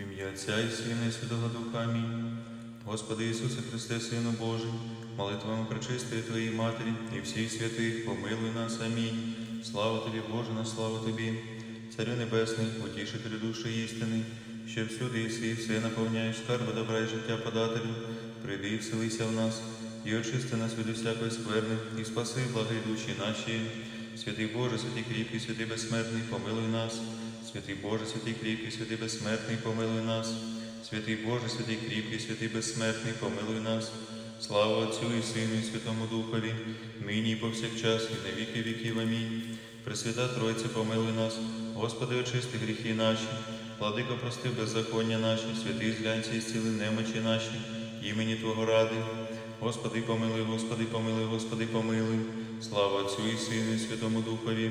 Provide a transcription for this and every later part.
В ім'я Отця і Сина і Святого Духа. Амінь. Господи Ісусе Христе, Сину Божий, молитвами пречистої Твоїй Матері і всіх святих, помилуй нас. Амінь. Слава Тобі, Боже, на славу Тобі, Царю Небесний, утішителю душі істини, що всюди і все наповняєш скарби добра і життя подателю, прийди і вселися в нас, і очисти нас від усякої скверни, і спаси, благи душі наші. Святий Боже, святий кріпкий, святий безсмертний, помилуй нас. Святий Боже, святий кріпкий, святий безсмертний, помилуй нас. Святий Боже, святий кріпкий, святий безсмертний, помилуй нас. Слава Отцю і Сину, і Святому Духові, нині і повсякчас, і на віки віків. Амінь. Пресвята Тройця, помилуй нас, Господи, очисти гріхи наші, владико, прости беззаконня наші, святий зглянься і зціли немочі наші, імені Твого ради. Господи, помилуй, Господи, помилуй, Господи, помилуй. Слава Отцю і Сину, і Святому Духові,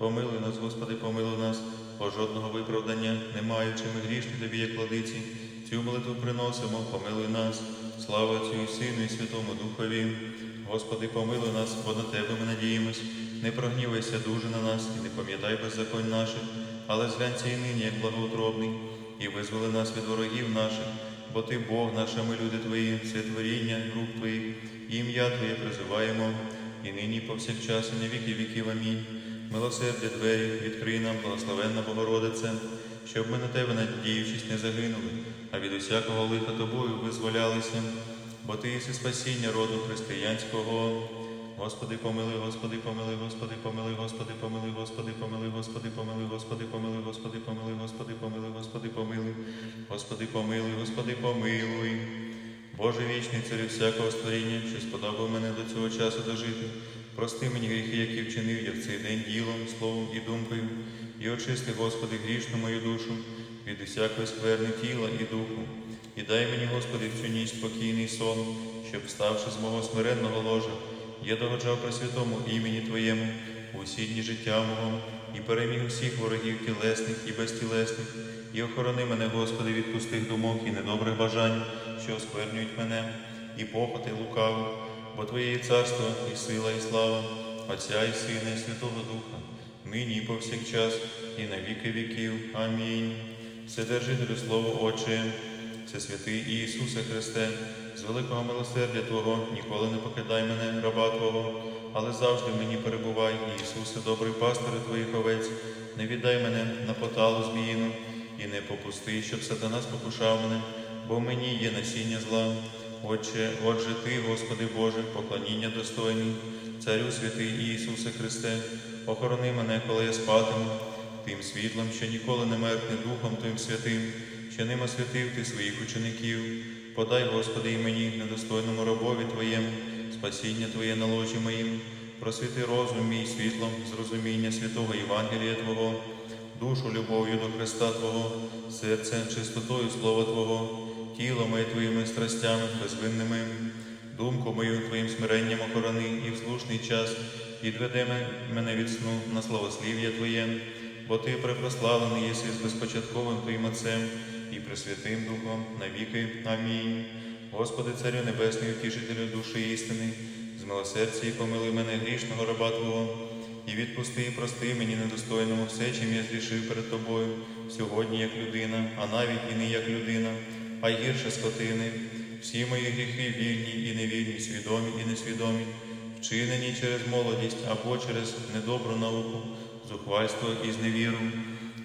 Помилуй нас, Господи, помилуй нас, бо жодного виправдання не маючи ми грішні тобі, як владиці. Цю молитву приносимо, помилуй нас, слава Отцю Сину, і Святому Духові. Господи, помилуй нас, бо на Тебе ми надіємось. Не прогнівайся дуже на нас і не пам'ятай беззаконь наших, але зглянься і нині, як благоутробний, і визволи нас від ворогів наших, бо Ти Бог наш, а ми люди Твої, все творіння рук Твоїх, і ім'я Твоє призиваємо, і нині, і повсякчас, і на віки віків. Амінь. Милосердя двері, відкрий нам, благословенна Богородице, щоб ми на тебе, надіючись, не загинули, а від усякого лиха тобою визволялися, бо ти єси спасіння роду християнського. Господи, помилуй, Господи, помилуй, Господи, помилуй, Господи, помилуй, Господи, помилуй, Господи, помилуй, Господи, помилуй, Господи, помилуй, Господи, помилуй, Господи, помилуй, Господи, помилуй, Господи, помилуй. Боже вічний царю всякого створіння, що сподобав мене до цього часу дожити. Прости мені гріхи, які вчинив я в цей день ділом, словом і думкою, і очисти, Господи, грішну мою душу від усякої скверни тіла і духу. І дай мені, Господи, в цю ніч спокійний сон, щоб, вставши з мого смиренного ложа, я догоджав при святому імені Твоєму усі дні життя мого, і переміг усіх ворогів тілесних і безтілесних, і охорони мене, Господи, від пустих думок і недобрих бажань, що осквернюють мене, і похоти лукаву, бо Твоє царство, і сила, і слава, Отця і Сина, і Святого Духа, нині і повсякчас, і на віки віків. Амінь. Вседержителю Слово Отче, Всесвятий Ісусе Христе, з великого милосердя Твого ніколи не покидай мене, раба Твого, але завжди в мені перебувай, Ісусе, добрий пастир Твоїх овець, не віддай мене на поталу зміїну, і не попусти, щоб сатана спокушав мене, бо мені є насіння зла. Отче, отже Ти, Господи Боже, поклоніння достойний, Царю святий Ісусе Христе, охорони мене, коли я спатиму, тим світлом, що ніколи не меркне Духом Твоїм святим, що ним освятив Ти своїх учеників. Подай, Господи, і мені, недостойному рабові Твоєму, спасіння Твоє на ложі моїм, просвіти розум мій світлом, зрозуміння святого Євангелія Твого, душу любов'ю до Христа Твого, серце чистотою Слова Твого, тіло моє Твоїми страстями безвинними, думку мою Твоїм смиренням охорони і в слушний час відведе мене від сну на славослів'я Твоє, бо Ти препрославлений єси з безпочатковим Твоїм Отцем і Пресвятим Духом навіки. Амінь. Господи, Царю Небесний, утішителю душі істини, з милосердя і помилуй мене грішного раба Твого, і відпусти, і прости мені недостойному все, чим я зрішив перед Тобою, сьогодні як людина, а навіть і не як людина, а гірше скотини. Всі мої гріхи вільні і невільні, свідомі і несвідомі, вчинені через молодість або через недобру науку, зухвальство і зневіру.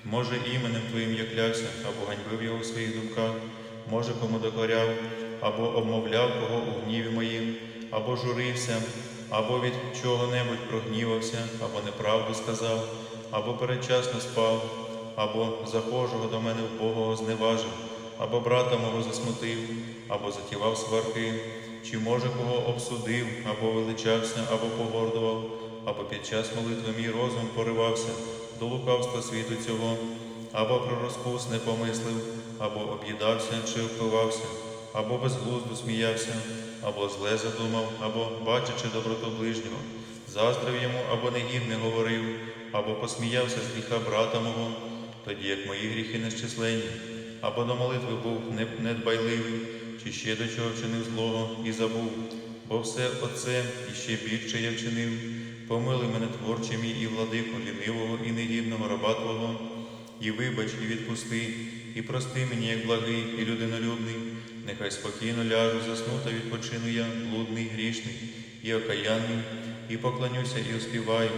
Може, іменем Твоїм я клявся, або ганьбив його в своїх думках, може, кому докоряв, або обмовляв кого у гніві моїм, або журився, або від чого-небудь прогнівався, або неправду сказав, або передчасно спав, або захожого до мене вбогого зневажив, або брата мого засмутив, або затівав сварки, чи може кого обсудив, або величався, або погордував, або під час молитви мій розум поривався, до лукавства світу цього, або про розпус не помислив, або об'їдався чи впивався, або безглузду сміявся, або зле задумав, або, бачачи доброту ближнього, заздрив йому, або негідне говорив, або посміявся з гріха брата мого, тоді як мої гріхи нещисленні, або до молитви був не- недбайливий, чи ще до чого вчинив злого і забув, бо все оце і ще більше я вчинив. Помилуй мене творче мій і владику, лінивого і негідного раба Твого, і вибач, і відпусти, і прости мені, як благий і людинолюбний. Нехай спокійно ляжу, засну та відпочину я, блудний, грішний і окаянний, і поклонюся, і оспіваю,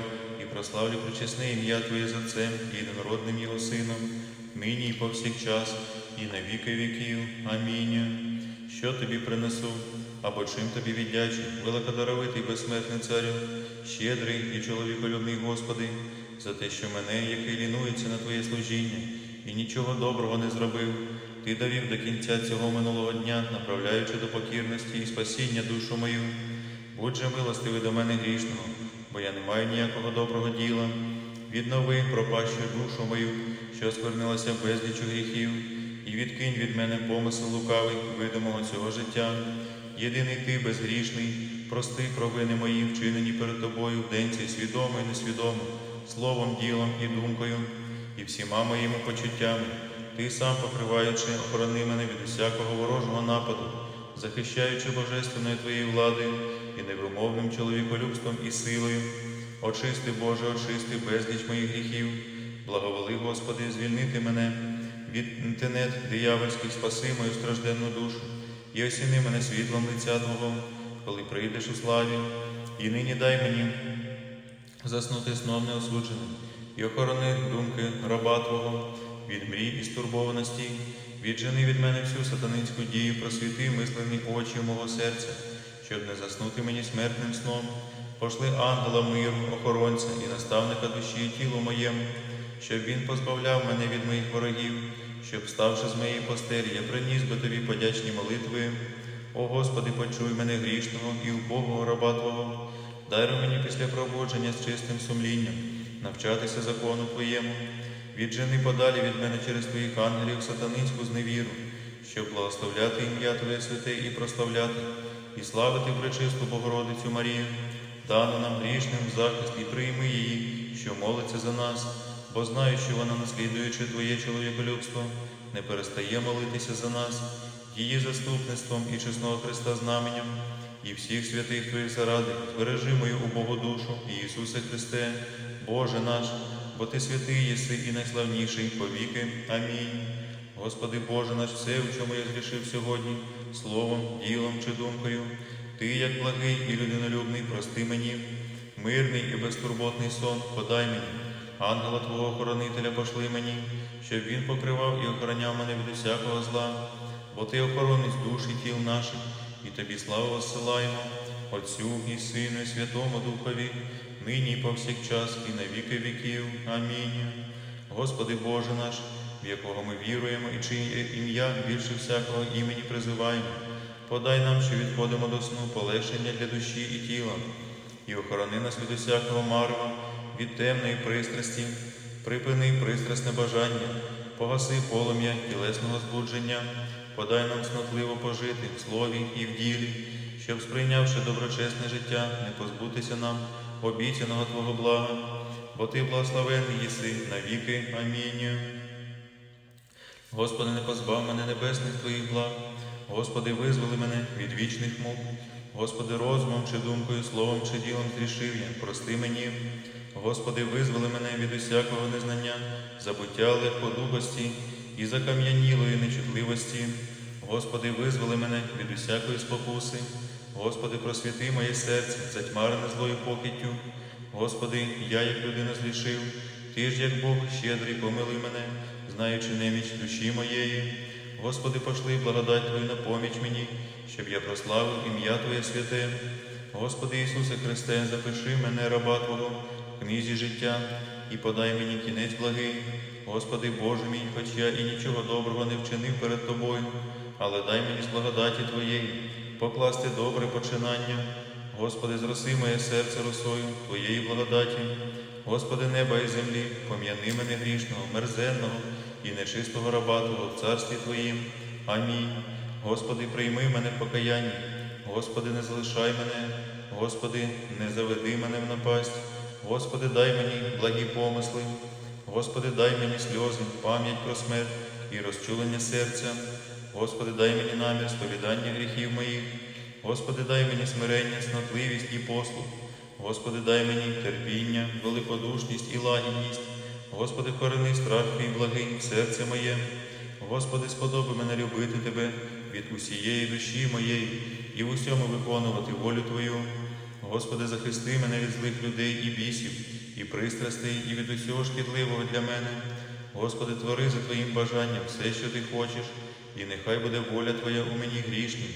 і прославлю причесне ім'я Твоє за Отцем і єдинородним Його Сином, нині і повсякчас, і на віки віків. Амінь. Що тобі принесу, або чим тобі віддячу, великодаровитий безсмертний царю, щедрий і чоловіколюбний Господи, за те, що мене, який лінується на Твоє служіння, і нічого доброго не зробив, Ти довів до кінця цього минулого дня, направляючи до покірності і спасіння душу мою. Будь же милостивий до мене грішного, бо я не маю ніякого доброго діла. Віднови пропащу душу мою, що сквернилася безлічу гріхів, і відкинь від мене помисел лукавий видимого цього життя. Єдиний ти безгрішний, прости провини мої, вчинені перед тобою в день цей свідомо і несвідомо, словом, ділом і думкою, і всіма моїми почуттями. Ти сам покриваючи, охорони мене від усякого ворожого нападу, захищаючи божественною твоєю владою і невимовним чоловіколюбством і силою. Очисти, Боже, очисти безліч моїх гріхів, благоволи, Господи, звільнити мене від тенет диявольських, спаси мою стражденну душу, і осіни мене світлом лиця Твого, коли прийдеш у славі, і нині дай мені заснути сном неосудженим, і охорони думки раба Твого від мрій і стурбованості, віджени від мене всю сатанинську дію, просвіти мислені очі мого серця, щоб не заснути мені смертним сном. Пошли ангела миру, охоронця і наставника душі і тілу моєму, щоб він позбавляв мене від моїх ворогів, щоб, ставши з моєї постелі, я приніс би тобі подячні молитви. О Господи, почуй мене грішного і убогого раба Твого. Дай мені після пробудження з чистим сумлінням навчатися закону Твоєму. Віджени подалі від мене через Твоїх ангелів сатанинську зневіру, щоб благословляти ім'я Твоє святе і прославляти, і славити пречисту Богородицю Марію, дану нам грішним захист і прийми її, що молиться за нас, бо знаю, що вона, наслідуючи Твоє чоловіколюбство, не перестає молитися за нас, її заступництвом і чесного Христа знаменем, і всіх святих Твоїх заради, збережи мою убогу душу, Ісусе Христе, Боже наш, бо Ти святий єси і найславніший повіки. Амінь. Господи Боже наш, все, в чому я зрішив сьогодні, словом, ділом чи думкою, Ти, як благий і людинолюбний, прости мені, мирний і безтурботний сон подай мені, ангела Твого охоронителя пошли мені, щоб він покривав і охороняв мене від усякого зла, бо Ти охоронець душ і тіл наших, і Тобі славу воссилаємо, Отцю і Сину, і Святому Духові, нині і повсякчас, і на віки віків. Амінь. Господи Боже наш, в якого ми віруємо і чиє ім'я більше всякого імені призиваємо, подай нам, що відходимо до сну, полегшення для душі і тіла, і охорони нас від усякого марва, від темної пристрасті, припини пристрасне бажання, погаси полум'я тілесного збудження, подай нам снотливо пожити в слові і в ділі, щоб, сприйнявши доброчесне життя, не позбутися нам обіцяного Твого блага, бо Ти благословенний єси навіки. Амінь. Господи, не позбав мене небесних Твоїх благ, Господи, визволи мене від вічних мук. Господи, розумом чи думкою, словом чи ділом зрішив я, прости мені. Господи, визволи мене від усякого незнання, забуття легкодухості і закам'янілої нечутливості. Господи, визволи мене від усякої спокуси. Господи, просвіти моє серце, затьмарене злою покиттю. Господи, я, як людина зрішив, Ти ж, як Бог, щедрий, помилуй мене, знаючи неміч душі моєї. Господи, пошли благодать Твою на поміч мені, щоб я прославив ім'я Твоє святе. Господи Ісусе Христе, запиши мене, раба Твого, в книзі життя і подай мені кінець благий. Господи Боже мій, хоч я і нічого доброго не вчинив перед Тобою, але дай мені з благодаті Твоєї покласти добре починання. Господи, зроси моє серце росою Твоєї благодаті. Господи неба і землі, пом'яни мене грішного, мерзенного і нечистого раба Твого в царстві Твоїм. Амінь. Господи, прийми мене в покаянні, Господи, не залишай мене, Господи, не заведи мене в напасть, Господи, дай мені благі помисли, Господи, дай мені сльози, пам'ять про смерть і розчулення серця. Господи, дай мені намір сповідання гріхів моїх. Господи, дай мені смирення, снотливість і послух. Господи, дай мені терпіння, великодушність і лагідність. Господи, корени страх твій благий серце моє. Господи, сподоби мене любити Тебе від усієї душі моєї і в усьому виконувати волю Твою. Господи, захисти мене від злих людей і бісів, і пристрастей, і від усього шкідливого для мене. Господи, твори за Твоїм бажанням все, що Ти хочеш, і нехай буде воля Твоя у мені грішній,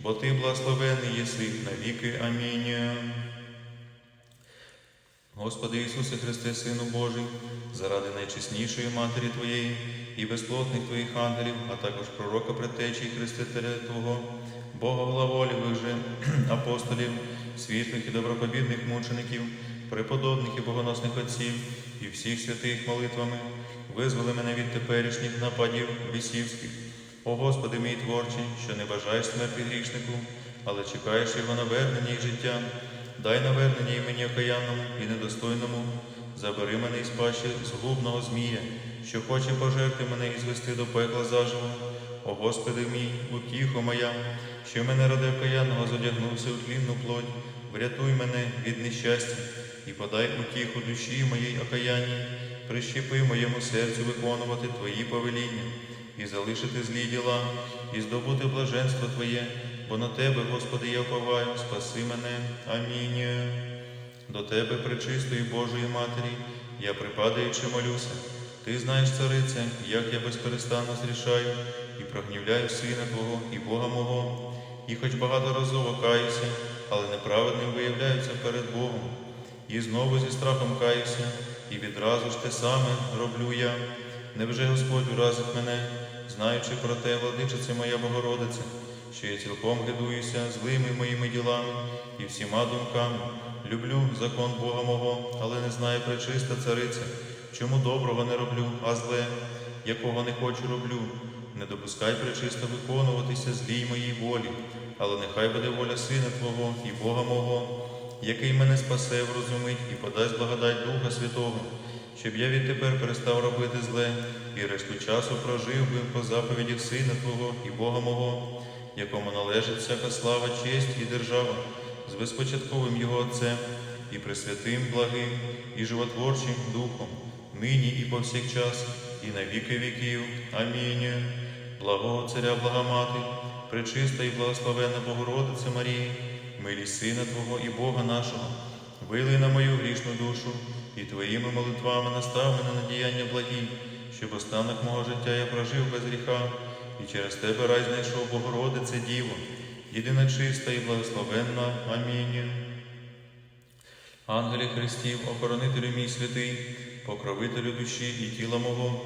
бо Ти благословений єси навіки. Амінь. Господи Ісусе Христе, Сину Божий, заради найчеснішої Матері Твоєї і безплотних Твоїх ангелів, а також пророка предтечі і Хрестителя Твого, Бога главолівих же апостолів, світлих і добропобідних мучеників, преподобних і богоносних отців і всіх святих молитвами, визволи мене від теперішніх нападів бісівських. О Господи мій творчий, що не бажаєш смерті грішнику, але чекаєш його навернення і життя. Дай навернення імені окаянному і недостойному, забери мене із пащі згубного змія, що хоче пожерти мене і звести до пекла заживо. О Господи мій, утіхо моя, що мене ради окаянного зодягнувся у тлінну плоть, врятуй мене від нещастя і подай утіху душі моїй окаянній, прищепи моєму серцю виконувати Твої повеління і залишити злі діла, і здобути блаженство Твоє, бо на Тебе, Господи, я вповаю, спаси мене. Амінь. До Тебе, пречистої Божої Матері, я припадаючи молюся. Ти знаєш, царице, як я безперестанно зрішаю і прогнівляю Сина Твого і Бога мого, і хоч багаторазово каюся, але неправедним виявляються перед Богом. І знову зі страхом каюся, і відразу ж те саме роблю я. Невже Господь уразить мене, знаючи про те, владичице моя Богородице, що я цілком гидуюся злими моїми ділами і всіма думками, люблю закон Бога мого, але не знаю пречиста цариця, чому доброго не роблю, а зле, якого не хочу роблю. Не допускай пречисто виконуватися злій моїй волі, але нехай буде воля Сина Твого і Бога мого, який мене спасе, врозумить і подасть благодать Духа Святого, щоб я відтепер перестав робити зле і решту часу прожив би по заповідях Сина Твого і Бога мого, якому належить всяка слава, честь і держава з безпочатковим Його Отцем і пресвятим, благим і животворчим Духом, нині і повсякчас, і на віки віків. Амінь. Благого Царя, блага Мати, пречиста і благословенна Богородиця Марії, милість Сина Твого і Бога нашого, вилий на мою грішну душу і Твоїми молитвами настав мене на діяння благі, щоб останок мого життя я прожив без гріха, і через Тебе рай знайшов Богородице Діво, єдина чиста і благословенна. Амінь. Ангелі Христів, охоронителю мій святий, покровителю душі і тіла мого,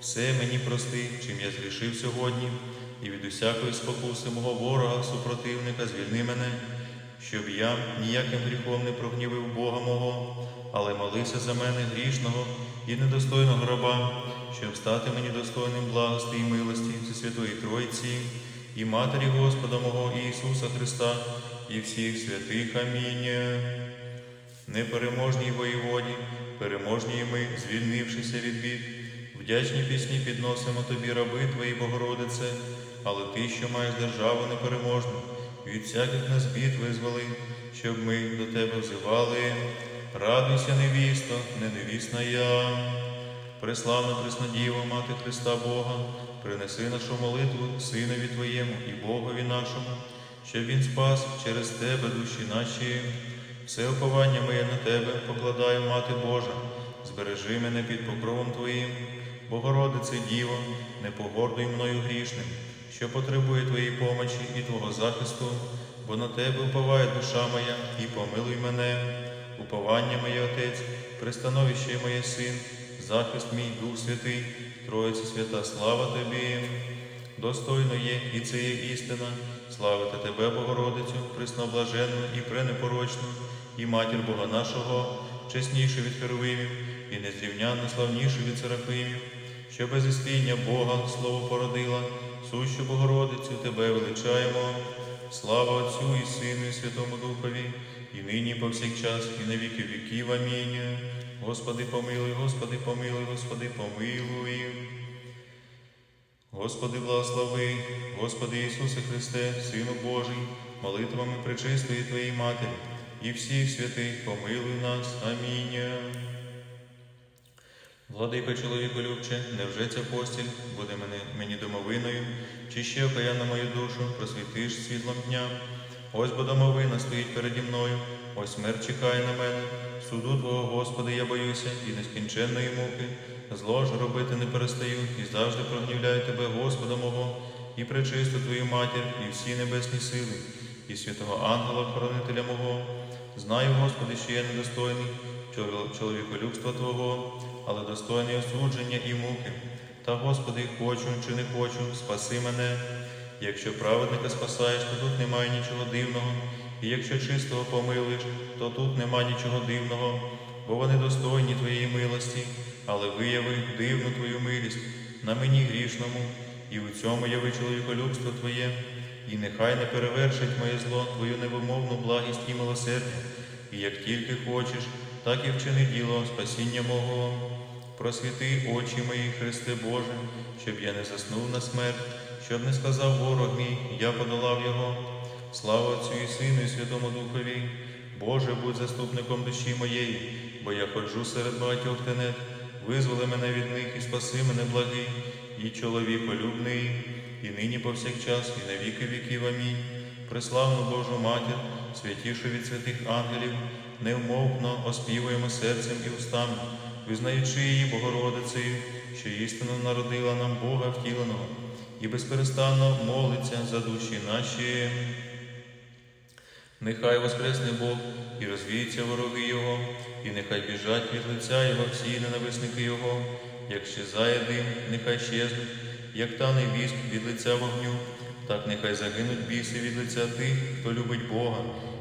все мені прости, чим я зрішив сьогодні, і від усякої спокуси мого ворога, супротивника, звільни мене, щоб я ніяким гріхом не прогнівив Бога мого, але молився за мене грішного і недостойного раба, щоб стати мені достойним благости і милості Всесвятої Тройці і Матері Господа мого Ісуса Христа і всіх святих. Амінь. Непереможній воєводі, переможній ми, звільнившися від бід, вдячні пісні підносимо тобі, раби твої, Богородице, але ти, що маєш державу непереможну, від всяких нас бід визволи, щоб ми до тебе взивали. Радуйся, невісто, не невісна я. Преславна Преснодіва, Мати Христа Бога, принеси нашу молитву Синові Твоєму і Богові нашому, щоб Він спас через Тебе душі наші. Все оповання моє на Тебе покладаю, Мати Божа, збережи мене під покровом Твоїм, Богородице Діво, не погордуй мною грішним, що потребує Твоєї помочі і Твого захисту, бо на Тебе уповає душа моя, і помилуй мене, уповання моє Отець, пристановище моє Син, захист мій Дух Святий, Троїця свята, слава Тобі. Достойно є і це є істина, славити Тебе, Богородицю, пресноблаженну і пренепорочну, і матір Бога нашого, чеснішу від херовимів і незрівнянно славнішу від серафимів, що без істиння Бога слово породила, сущу Богородицю тебе величаємо. Слава Отцю і Сину, і Святому Духові, і нині, і повсякчас, і на віки віків. Амінь. Господи, помилуй, Господи, помилуй, Господи, помилуй. Господи, благослови, Господи Ісусе Христе, Сину Божий, молитвами пречистої Твоєї Матері і всіх святих помилуй нас. Амінь. Владико чоловіку любче, невже ця постіль буде мене, мені домовиною, чи ще окаяна мою душу, просвітиш світлом дня? Ось бо домовина стоїть переді мною, ось смерть чекає на мене. Суду Твого, Господи, я боюся, і нескінченної муки. Зло ж робити не перестаю, і завжди прогнівляю Тебе, Господа мого, і пречисту Твою матір, і всі небесні сили, і святого ангела, хоронителя мого. Знаю, Господи, що я недостойний чоловіколюбства Твого, але достойний осудження і муки. Та, Господи, хочу чи не хочу, спаси мене. Якщо праведника спасаєш, то тут немає нічого дивного, і якщо чистого помилуєш, то тут нема нічого дивного, бо вони достойні Твоєї милості, але вияви дивну Твою милість на мені грішному, і у цьому яви чоловіколюбство Твоє, і нехай не перевершить моє зло Твою невимовну благість і милосердя, і як тільки хочеш, так і вчини діло спасіння мого. Просвіти очі мої, Христе Боже, щоб я не заснув на смерть, щоб не сказав ворог мій, я подолав його. Слава Отцю і Сину, і Святому Духові. Боже, будь заступником душі моєї, бо я ходжу серед багатьох тенет. Визволи мене від них і спаси мене благий, і чоловіколюбний, і нині повсякчас, і на віки віків. Амінь. Преславну Божу Матір, святішу від святих ангелів, невмовно оспівуємо серцем і устами, визнаючи її Богородицею, що істину народила нам Бога втіленого, і безперестанно молиться за душі наші. Нехай воскресне Бог і розвіються вороги Його, і нехай біжать від лиця Його всі ненависники Його, як щезає дим, нехай щезнуть, як тане віск від лиця вогню, так нехай загинуть біси від лиця тих, хто любить Бога,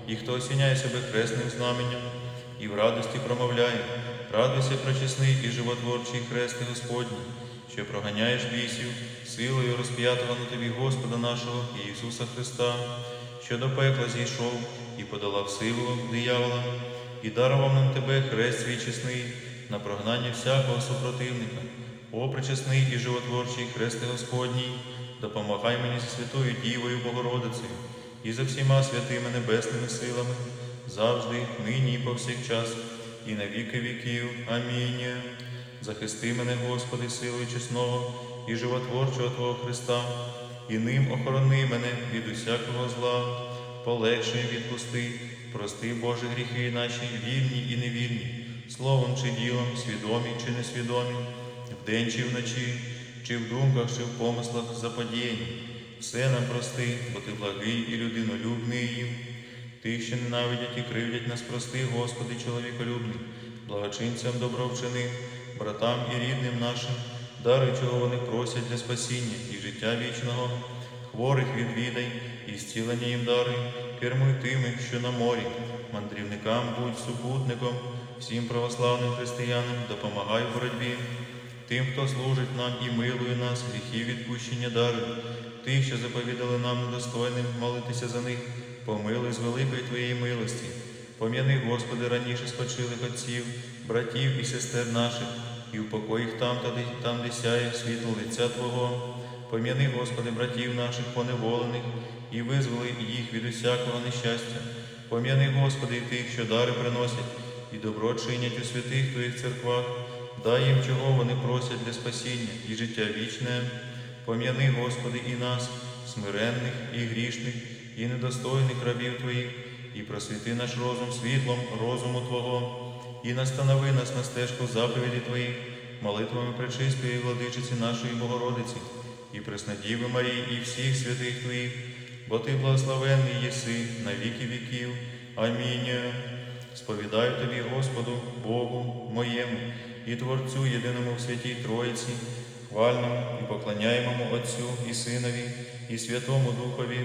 і хто осіняє себе хресним знаменням, і в радості промовляє, радуйся, прочесний і животворчий хрести Господній, що проганяєш бісів силою розп'ятого на тобі Господа нашого Ісуса Христа що до пекла зійшов і подолав силу диявола, і дарував нам тебе хрест свій чесний на прогнання всякого супротивника. О, пречесний і животворчий хресте Господній, допомагай мені зі святою Дівою Богородицею і за всіма святими небесними силами, завжди, нині і повсякчас, і на віки віків. Амінь. Захисти мене, Господи, силою чесного і животворчого Твого Христа, і ним охорони мене від усякого зла, полегшуй відпусти, прости, Боже, гріхи наші, вільні і невільні, словом чи ділом, свідомі чи несвідомі, вдень чи вночі, чи в думках, чи в помислах заподіяні. Все нам прости, бо ти благий і людинолюбний. Тих, що ненавидять і кривдять нас, прости, Господи, чоловіколюбний, благочинцям добро вчини, братам і рідним нашим, даруй, чого вони просять для спасіння і життя вічного, хворих відвідай, і зцілення їм даруй, кермуй тими, що на морі, мандрівникам будь супутником, всім православним християнам допомагай в боротьбі. Тим, хто служить нам і милує нас, гріхи відпущення даруй, тих, що заповідали нам недостойним молитися за них, помилуй з великої Твоєї милості. Пом'яни, Господи, раніше спочилих отців, братів і сестер наших, і упокой їх там, та де, там, де сяє світло лиця Твого. Пом'яни, Господи, братів наших поневолених, і визволи їх від усякого нещастя. Пом'яни, Господи, і тих, що дари приносять, і добро чинять у святих Твоїх церквах. Дай їм, чого вони просять для спасіння і життя вічне. Пом'яни, Господи, і нас, смиренних і грішних, і недостойних рабів Твоїх, і просвіти наш розум світлом розуму Твого, і настанови нас на стежку заповіді Твоїх, молитвами пречистої владичиці нашої Богородиці, і Преснодіви Марії, і всіх святих Твоїх, бо Ти благословенний єси на віки віків. Амінь. Сповідаю тобі, Господу, Богу моєму і Творцю єдиному в святій Троїці, хвальному і поклоняємому Отцю і Синові, і Святому Духові,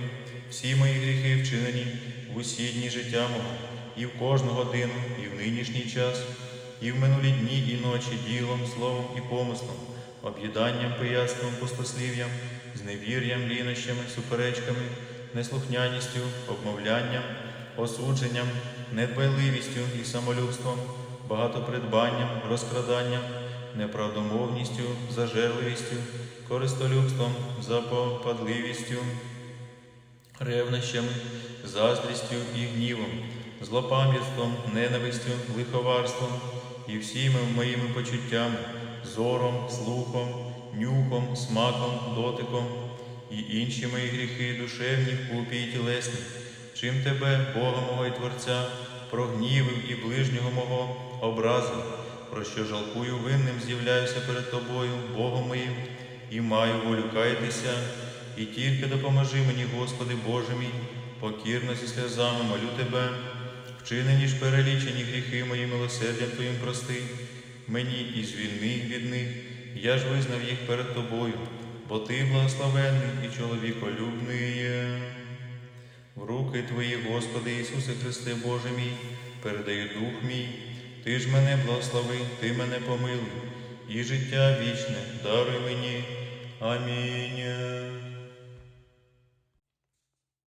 всі мої гріхи вчинені в усі дні життя мого, і в кожну годину, і в нинішній час, і в минулі дні і ночі ділом, словом і помислом, об'їданням, пияцтвом, пустослів'ям, зневір'ям, лінощами, суперечками, неслухняністю, обмовлянням, осудженням, недбайливістю і самолюбством, багатопридбанням, розкраданням, неправдомовністю, зажерливістю, користолюбством, запопадливістю, ревнощами, заздрістю і гнівом, злопам'ятством, ненавистю, лиховарством і всіми моїми почуттями, зором, слухом, нюхом, смаком, дотиком і інші мої гріхи душевні, купі і тілесні, чим тебе, Бога мого і Творця, прогнівив і ближнього мого образив, про що жалкую винним з'являюся перед тобою, Богом моїм, і маю волю каятися, і тільки допоможи мені, Господи Боже мій, покірно зі сльозами молю Тебе, вчинені ж перелічені гріхи мої милосердям Твоїм прости, мені і звільни від них, я ж визнав їх перед Тобою, бо Ти благословенний і чоловіколюбний. є. В руки Твої, Господи Ісусе Христе Боже мій, передаю дух мій, Ти ж мене благослови, Ти мене помилуй, і життя вічне даруй мені. Амінь.